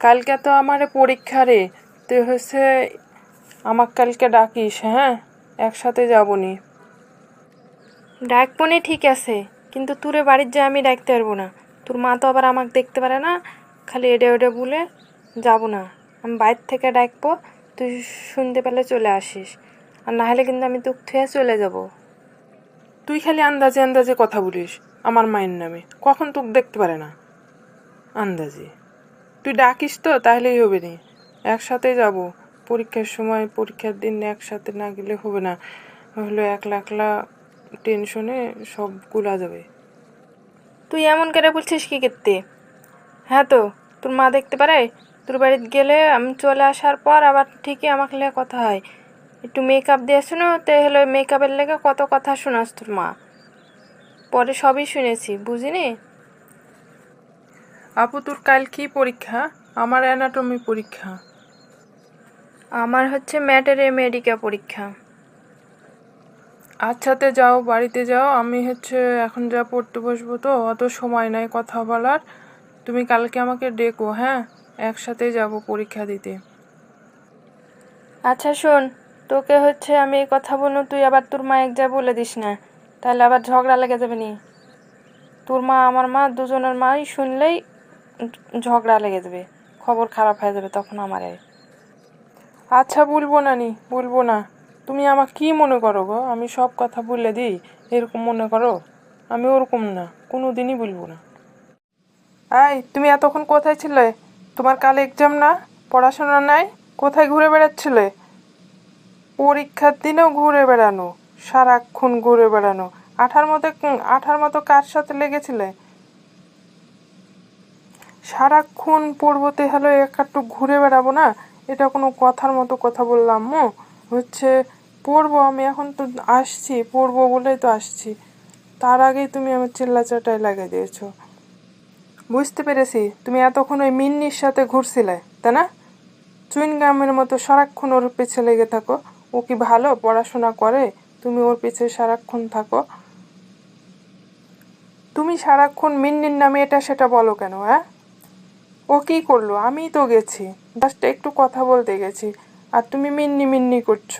কালকে তো আমার পরীক্ষা রে। তুই হচ্ছে আমাকে কালকে ডাকিস হ্যাঁ? একসাথে যাব নি ডাকবো নে ঠিক আছে কিন্তু তোরে বাড়ির যা আমি ডাকতে পারব না। তোর মা তো আবার আমাকে দেখতে পারে না খালি এডে ওডে বলে যাব না। আমি বাইর থেকে ডাকবো তুই শুনতে পেলে চলে আসিস। আর না হলে কিন্তু আমি তোকে থুয়ে চলে যাব। তুই খালি আন্দাজে আন্দাজে কথা বলিস আমার মায়ের নামে। কখন তোকে দেখতে পারে না? আন্দাজে। তুই ডাকিস তো, তাহলেই হবে নি। একসাথে যাব। পরীক্ষার সময়, পরীক্ষার দিন একসাথে না গেলে হবে না। হলো একলা একলা টেনশনে সবগুলা যাবে। তুই এমন করে বলছিস কি করতে? হ্যাঁ তো, তোর মা দেখতে পারে? তোর বাড়িতে গেলে আমি চলে আসার পর আবার ঠিকই আমাকে লেগে কথা হয়। একটু মেকআপ দিয়ে শুনো তে হলো মেকআপের লেগে কত কথা শোনাস তোর মা। পরে সবই শুনেছি, বুঝিনি? আপু তোর কাল কি পরীক্ষা? আমার অ্যানাটমি পরীক্ষা। আমার হচ্ছে ম্যাটারে মেডিকা পরীক্ষা। আচ্ছাতে যাও বাড়িতে যাও। আমি হচ্ছে এখন যা পড়তে বসবো তো অত সময় নাই কথা বলার। তুমি কালকে আমাকে ডেকো হ্যাঁ? একসাথে যাব পরীক্ষা দিতে। আচ্ছা শোন তোকে হচ্ছে আমি এই কথা বলব তুই আবার তোর মা এক যা বলে দিস না। তাহলে আবার ঝগড়া লেগে যাবে নি। তোর মা আমার মা দুজনের মাই শুনলেই ঝগড়া লেগে যাবে, খবর খারাপ হয়ে যাবে, তখন আমার আচ্ছা বলব না নি, বলব না। তুমি আমার কি মনে করো গো? আমি সব কথা বলে দিই, এরকম মনে করো? আমি ওরকম না কোনো দিনই বলব না। এই, তুমি এতক্ষণ কোথায় ছিলে? তোমার কাল এক্সাম না? পড়াশোনা নাই? কোথায় ঘুরে বেড়াচ্ছিলে? পরীক্ষার দিনেও ঘুরে বেড়ানো, সারাক্ষণ ঘুরে বেড়ানো। আঠার মতো আঠার মতো কার সাথে লেগেছিলে? সারাক্ষণ পড়বতে হলো একটু ঘুরে বেড়াবো না? এটা কোনো কথার মতো কথা বললাম, মো। হচ্ছে, পড়ব আমি, এখন তো আসছি, পড়ব বলেই তো আসছি। তার আগেই তুমি আমার চিল্লাচাটাই লাগিয়ে দিয়েছ। বুঝতে পেরেছি, তুমি এতক্ষণ ওই মিন্নির সাথে ঘুরছিলে, তাই না? চুইনগামের মতো সারাক্ষণ ওর পিছে লেগে থাকো। ও কি ভালো পড়াশোনা করে? তুমি ওর পিছে সারাক্ষণ থাকো। তুমি সারাক্ষণ মিন্নির নামে এটা সেটা বলো কেন হ্যাঁ ও কি করল, আমিই তো গেছি। জাস্ট একটু কথা বলতে গেছি। আর তুমি মিন্নি মিন্নি করছ।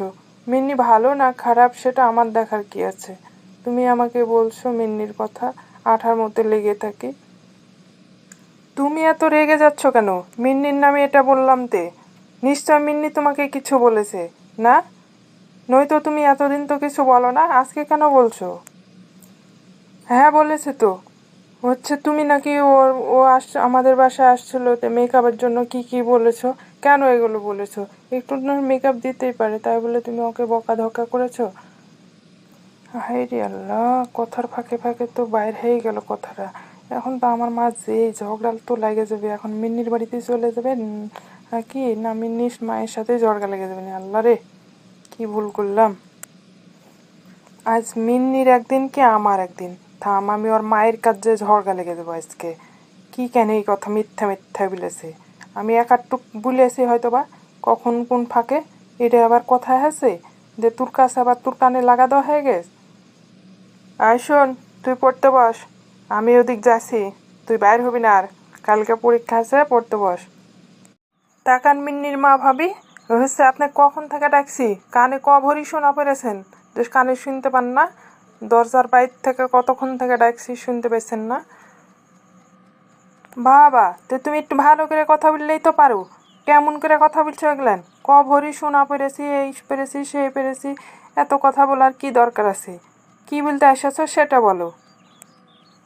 মিন্নি ভালো না খারাপ সেটা আমার দেখার কি আছে? তুমি আমাকে বলছো মিন্নির কথা, আঠার মতো লেগে থাকি। তুমি এত রেগে যাচ্ছ কেন? মিন্নির নামে এটা বললাম তে। নিশ্চয় মিন্নি তোমাকে কিছু বলেছে, না? নয়তো তুমি এতদিন তো কিছু বলো না, আজকে কেন বলছো? হ্যাঁ বলেছে তো। হচ্ছে তুমি নাকি ওর, ও আস আমাদের বাসায় আসছিল, তো মেকআপের জন্য কি কি বলেছ? কেন এগুলো বলেছ? একটু না মেকআপ দিতেই পারে, তাই বলে তুমি ওকে বকা ধকা করেছ? হাই রে আল্লাহ, কথার ফাঁকে ফাঁকে তো বাইর হয়ে গেল কথাটা। এখন তো আমার মা যে ঝগড়া তো লাগে যাবে, এখন মিন্নির বাড়িতে চলে যাবে কি? না মিন্নির মায়ের সাথে ঝগড়া লেগে যাবে না? আল্লাহ রে, কি ভুল করলাম। আজ মিন্নির একদিন কি আমার একদিন? থাম, আমি ওর মায়ের কাছে ঝড়গা লেগে দেবো আজকে। কি কেন এই কথা মিথ্যা মিথ্যা বলেছে? আমি এক আটটুক বলেছি হয়তো বা কখন কোন ফাঁকে? এটা আবার কথায় আছে যে তোর কাছে আবার তোর কানে লাগা দেওয়া হয়ে গেছে? আয় শোন, তুই পড়তে বস, আমি ওদিক যাচ্ছি, তুই বাইর হবি না আর, কালকে পরীক্ষা আছে, পড়তে বস। তাকান মিন্নির মা ভাবি হচ্ছে আপনি কখন থেকে ডাকছি? কানে ক ভরি শোনা পেরেছেন? যে কানে শুনতে পান না? দরজার বাইর থেকে কতক্ষণ থেকে ডাকছি শুনতে পেয়েছেন না? বাবা, তো তুমি একটু ভালো করে কথা বললেই তো পারো। কেমন করে কথা বলছো এগুলেন ক ভরি শোনা পেরেছি, এই পেরেছি, সে পেরেছি, এত কথা বলার কি দরকার আছে? কি বলতে এসেছ সেটা বলো।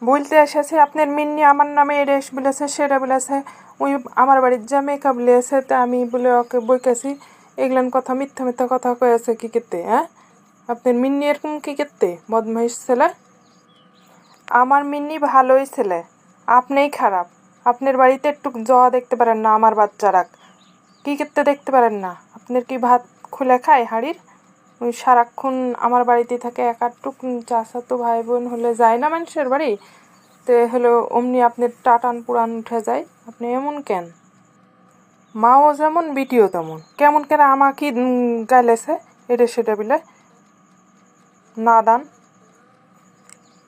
বলতে এসেছে, আপনার মিন্নি আমার নামে রেস বলেছে, সেটা বলেছে, ওই আমার বাড়ির যা মেকআপ লিয়েছে তা আমি বলে ওকে বইকেছি। এগুলান কথা মিথ্যা মিথ্যা কথা কয়েছে কি করতে হ্যাঁ? আপনার মিন্নি এরকম কি করতে, বদমাইশ ছেলে? আমার মিন্নি ভালোই ছেলে, আপনিই খারাপ। আপনার বাড়িতে একটু জয়া দেখতে পারেন না, আমার বাচ্চারা। কি করতে দেখতে পারেন না? আপনার কি ভাত খুলে খায় হাঁড়ির? ওই সারাক্ষণ আমার বাড়িতে থাকে এক আধটুক চাষা তো ভাই বোন হলে যায় না মানুষের বাড়ি? তো হলো অমনি আপনার টাটান পুরান উঠে যায়, আপনি এমন কেন? মাও যেমন, বিটিও তেমন। কেমন কেন আমাকে গাইলেছে, এটা সেটা বলে। নাদান?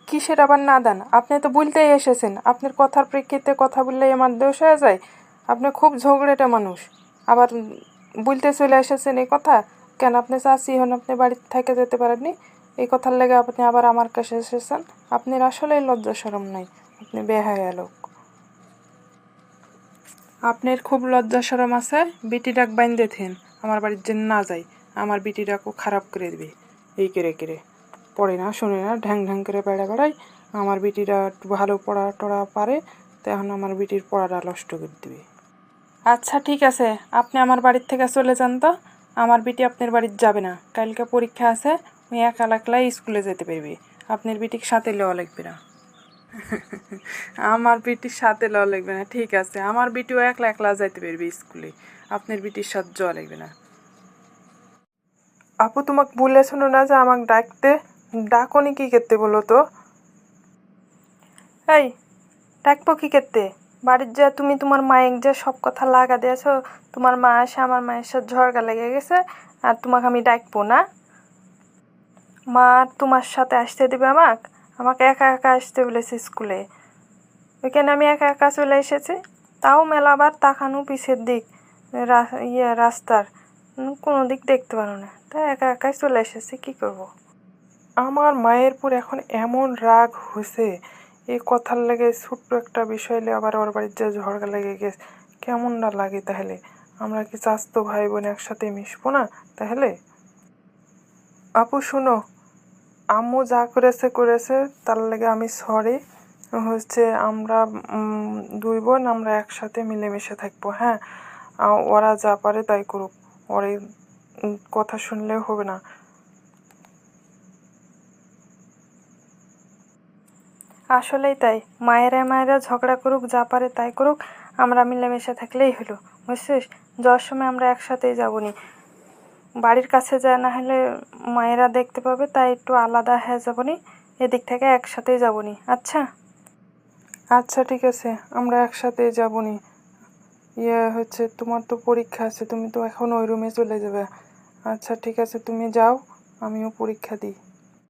কিসের আবার নাদান? আপনি তো বলতেই এসেছেন। আপনার কথার প্রেক্ষিতে কথা বললেই আমার দোষ হয়ে যায়। আপনি খুব ঝগড়েটা মানুষ। আবার বলতে চলে এসেছেন এই কথা? কেন আপনি চাষি হন? আপনি বাড়িতে থেকে যেতে পারেননি? এই কথার লেগে আপনি আবার আমার কাছে এসেছেন। আপনার আসলেই লজ্জা সরম নাই। আপনি বেহায়া লোক। আপনার খুব লজ্জা সরম আছে। বিটি ডাক বাইন্দে থেন। আমার বাড়ির জন্য না যাই আমার বিটি ডাকও খারাপ করে দিবে। এই কেড়ে কেড়ে। পড়ে না, শুনে না, ঢ্যাং ঢ্যাং করে বেড়া বেড়াই আমার বিটিরা একটু ভালো পড়া টড়া পারে তখন আমার বিটির পড়াটা নষ্ট করে দিবে। আচ্ছা ঠিক আছে, আপনি আমার বাড়ির থেকে চলে যান তো। আমার বিটি আপনার বাড়িতে যাবে না। কালকে পরীক্ষা আছে ওই একা একলাই স্কুলে যেতে পারবে। আপনার বিটির সাথে লওয়া লাগবে না। আমার বিটির সাথে লওয়া লাগবে না, ঠিক আছে। আমার বিটিও একলা একলা যাইতে পারবে স্কুলে। আপনার বিটির সাথে যাওয়া লাগবে না। আপু, তোমাকে বলে শোনো না যে আমাকে ডাকতে। ডাকনি কি করতে বলো তো? এই, ডাকবো কি করতে বাড়ির যা তুমি তোমার মায়ের যে সব কথা লাগা দিয়েছ, তোমার মা এসে আমার মায়ের সাথে ঝড়গা লেগে গেছে, আর তোমাকে আমি ডাকবো না। মা আর তোমার সাথে আসতে দেবে আমাক? আমাকে একা একা আসতে বলেছে স্কুলে। ওইখানে আমি একা একা চলে এসেছি। তাও মেলাবার তাকানো পিছের দিক ইয়ে রাস্তার। কোনো দিক দেখতে পারো না। তাই একা একাই চলে এসেছি, কি করব। আমার মায়ের পর এখন এমন রাগ হয়েছে এই কথার লেগে ছোট্ট একটা বিষয় নিয়ে আবার ওর বাড়ির যে ঝগড়া লেগে গেছে কেমন না লাগে তাহলে? আমরা কি চাস্তো ভাই বোন একসাথে মিশবো না তাহলে? আপু, শুনো, আম্মু যা করেছে করেছে, তার লেগে আমি সরি হচ্ছে আমরা দুই বোন আমরা একসাথে মিলেমিশে থাকব হ্যাঁ? ওরা যা পারে তাই করুক। ওর কথা শুনলেও হবে না। আসলেই তাই। মায়েরা মায়েরা ঝগড়া করুক, যা পারে তাই করুক, আমরা মিলেমিশে থাকলেই হলো। বুঝছিস? যাওয়ার সময় আমরা একসাথেই যাব নি বাড়ির কাছে যায় না হলে মায়েরা দেখতে পাবে, তাই একটু আলাদা হয়ে যাব নি এদিক থেকে একসাথেই যাব নি আচ্ছা? আচ্ছা ঠিক আছে। আমরা একসাথে যাব নি ইয়ে হচ্ছে, তোমার তো পরীক্ষা আছে, তুমি তো এখন ওই রুমে চলে যাবে। আচ্ছা ঠিক আছে, তুমি যাও, আমিও পরীক্ষা দিই।